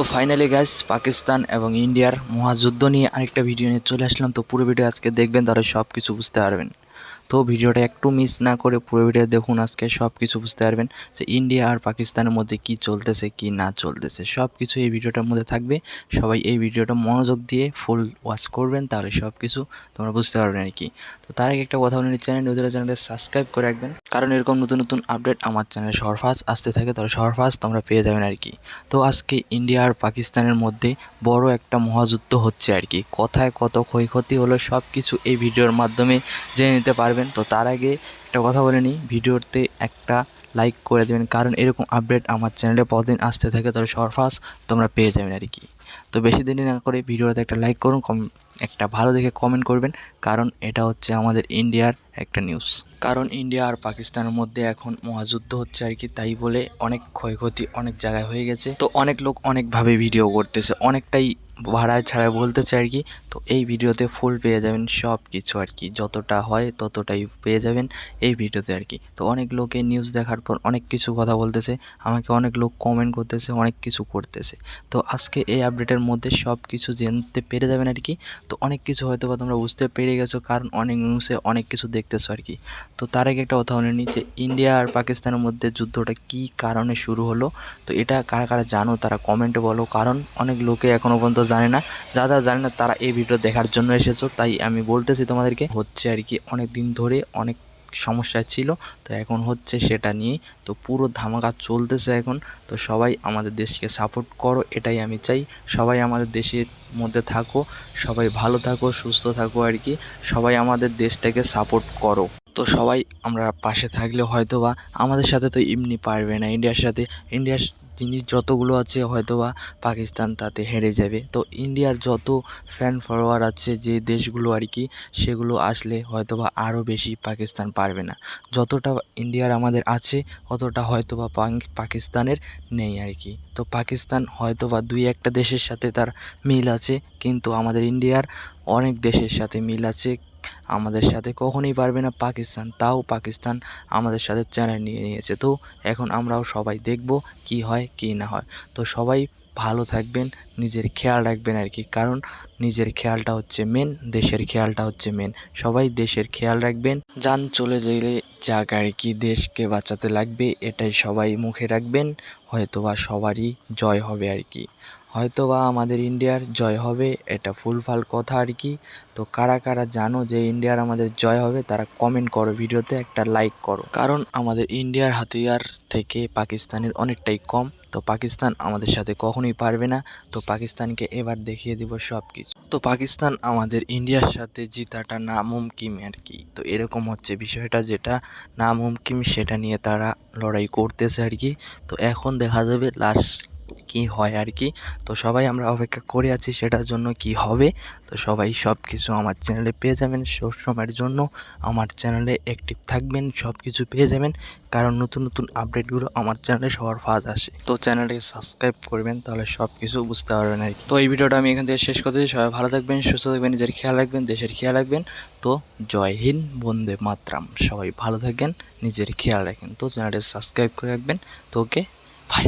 তো finally guys Pakistan এবং ইন্ডিয়ার মহাযুদ্ধ নিয়ে আরেকটা ভিডিও নিয়ে চলে আসলাম। তো পুরো ভিডিও আজকে দেখবেন তারা সব কিছু বুঝতে পারবেন। তো ভিডিওটা একটু মিস না করে পুরো ভিডিও দেখুন, আজকে সব কিছু বুঝতে পারবেন যে ইন্ডিয়া আর পাকিস্তানের মধ্যে কি চলতেছে, কি না চলতেছে। সব কিছু এই ভিডিওটার মধ্যে থাকবে। সবাই এই ভিডিওটা মনোযোগ দিয়ে ফুল ওয়াচ করবেন, তাহলে সব কিছু তোমরা বুঝতে পারবেন আর কি। তো তার আগে একটা কথা বলি চ্যানেল নতুন চ্যানেলটা সাবস্ক্রাইব করে রাখবেন। কারণ এরকম নতুন নতুন আপডেট আমার চ্যানেলে ফার্স্ট আসতে থাকে, তাহলে ফার্স্ট তোমরা পেয়ে যাবেন আর কি। তো আজকে ইন্ডিয়া আর পাকিস্তানের মধ্যে বড় একটা মহাযুদ্ধ হচ্ছে আর কি। কথায় কত ক্ষয়ক্ষতি হলো সব কিছু এই ভিডিওর মাধ্যমে জেনে নিতে পারবেন। তো তার আগে একটা কথা বলে নিই, ভিডিওতে একটা লাইক করে দেবেন, কারণ এরকম আপডেট আমার চ্যানেলে প্রতিদিন আসতে থাকে, তাহলে সবার ফার্স্ট তোমরা পেয়ে যাবেন আর কি। তো বেশি দেরি না করে ভিডিওতে একটা লাইক করুন, কম একটা ভালো দেখে কমেন্ট করবেন, কারণ এটা হচ্ছে আমাদের ইন্ডিয়ার একটা নিউজ কারণ ইন্ডিয়া আর পাকিস্তানের মধ্যে এখন মহাযুদ্ধ হচ্ছে আর কি, তাই বলে অনেক ক্ষয়ক্ষতি অনেক জায়গায় হয়ে গেছে। তো অনেক লোক অনেকভাবে ভিডিও করতেছে, অনেকটাই ভাড়ায় ছাড়ায় বলতেছে আর কি, তো এই ভিডিওতে ফুল পেয়ে যাবেন সব কিছু আর কি, যতটা হয় ততটাই পেয়ে যাবেন এই ভিডিওতে আর কি। তো অনেক লোকে নিউজ দেখার পর অনেক কিছু কথা বলতেছে, আমাকে অনেক লোক কমেন্ট করতেছে, অনেক কিছু করতেছে। তো আজকে এই আপডেটের মধ্যে সব কিছু জানতে পেরে যাবেন আর কি, তো অনেক কিছু হয়তো বা তোমরা বুঝতে পেরে গেছো, কারণ অনেক নিউজে অনেক কিছু দেখতেছো আর কি। তো তার আগে একটা কথা নিই যে ইন্ডিয়া আর পাকিস্তানের মধ্যে যুদ্ধটা কী কারণে শুরু হলো, তো এটা কারা কারা জানো তারা কমেন্টে বলো, কারণ অনেক লোকে এখনও পর্যন্ত জানে না যারা যারা জানে না তারা এই ভিডিও দেখার জন্য এসেছ। তাই আমি বলতেছি তোমাদেরকে, হচ্ছে আর কি অনেক দিন ধরে অনেক সমস্যা ছিল। তো এখন হচ্ছে সেটা নিয়ে তো পুরো ধামাকা চলতেছে এখন। তো সবাই আমাদের দেশকে সাপোর্ট করো, এটাই আমি চাই। সবাই আমাদের দেশের মধ্যে থাকো, সবাই ভালো থাকো, সুস্থ থাকো আর কি। সবাই আমাদের দেশটাকে সাপোর্ট করো। তো সবাই আমরা পাশে থাকলে হয়তো বা আমাদের সাথে তো এমনি পারবে না ইন্ডিয়ার সাথে। ইন্ডিয়ার জিনিস যতগুলো আছে হয়তো বা পাকিস্তান তাতে হেরে যাবে। তো ইন্ডিয়ার যত ফ্যান ফলোয়ার আছে যে দেশগুলো আর কি সেগুলো আসলে হয়তো বা আরও বেশি পাকিস্তান পারবে না। যতটা ইন্ডিয়ার আমাদের আছে, অতটা হয়তো বা পাকিস্তানের নেই আর কি তো পাকিস্তান হয়তো বা দুই একটা দেশের সাথে তার মিল আছে, কিন্তু আমাদের ইন্ডিয়ার অনেক দেশের সাথে মিল আছে। আমাদের সাথে কখনোই পারবে না পাকিস্তান, তাও পাকিস্তান আমাদের সাথে চ্যালেঞ্জ নিয়ে নিয়েছে। তো এখন আমরাও সবাই দেখব কি হয়, কি না হয়। তো সবাই ভালো থাকবেন, নিজের খেয়াল রাখবেন আর কি। কারণ নিজের খেয়ালটা হচ্ছে মেন দেশের খেয়ালটা হচ্ছে মেন সবাই দেশের খেয়াল রাখবেন, যান চলে গেলে যাক আর কি, দেশকে বাঁচাতে লাগবে, এটাই সবাই মুখে রাখবেন, হয়তোবা সবারই জয় হবে আর কি। হয়তোবা আমাদের ইন্ডিয়ার জয় হবে, এটা ফুলফাল কথা আর কি। তো কারা কারা জানো যে ইন্ডিয়ার আমাদের জয় হবে, তারা কমেন্ট করো ভিডিওতে, একটা লাইক করো। কারণ আমাদের ইন্ডিয়ার হাতিয়ার থেকে পাকিস্তানের অনেকটাই কম, তো পাকিস্তান আমাদের সাথে কখনোই পারবে না। তো পাকিস্তানকে এবার দেখিয়ে দিব সব কিছু তো পাকিস্তান আমাদের ইন্ডিয়ার সাথে জিতাটা নামুমকিন আর কি। তো এরকম হচ্ছে বিষয়টা যেটা নামুমকিন, সেটা নিয়ে তারা লড়াই করতেছে আর কি। তো এখন দেখা যাবে লাস্ট কি হয় আর কি। তো সবাই আমরা অপেক্ষা করে আছি সেটার জন্য কি হবে। তো সবাই সব কিছু আমার চ্যানেলে পেয়ে যাবেন। সময়ের জন্য আমার চ্যানেলে অ্যাক্টিভ থাকবেন সব কিছু পেয়ে যাবেন। কারণ নতুন নতুন আপডেটগুলো আমার চ্যানেলে সবার ফার্স্ট আসে। তো চ্যানেলটিকে সাবস্ক্রাইব করবেন, তাহলে সব কিছু বুঝতে পারবেন আর কি। তো এই ভিডিওটা আমি এখান থেকে শেষ করতেছি সবাই ভালো থাকবেন, সুস্থ থাকবেন, নিজের খেয়াল রাখবেন, দেশের খেয়াল রাখবেন। তো জয় হিন্দ, বন্দে মাতরাম। সবাই ভালো থাকেন, নিজের খেয়াল রাখেন। তো চ্যানেলটি সাবস্ক্রাইব করে রাখবেন। তো ওকে বাই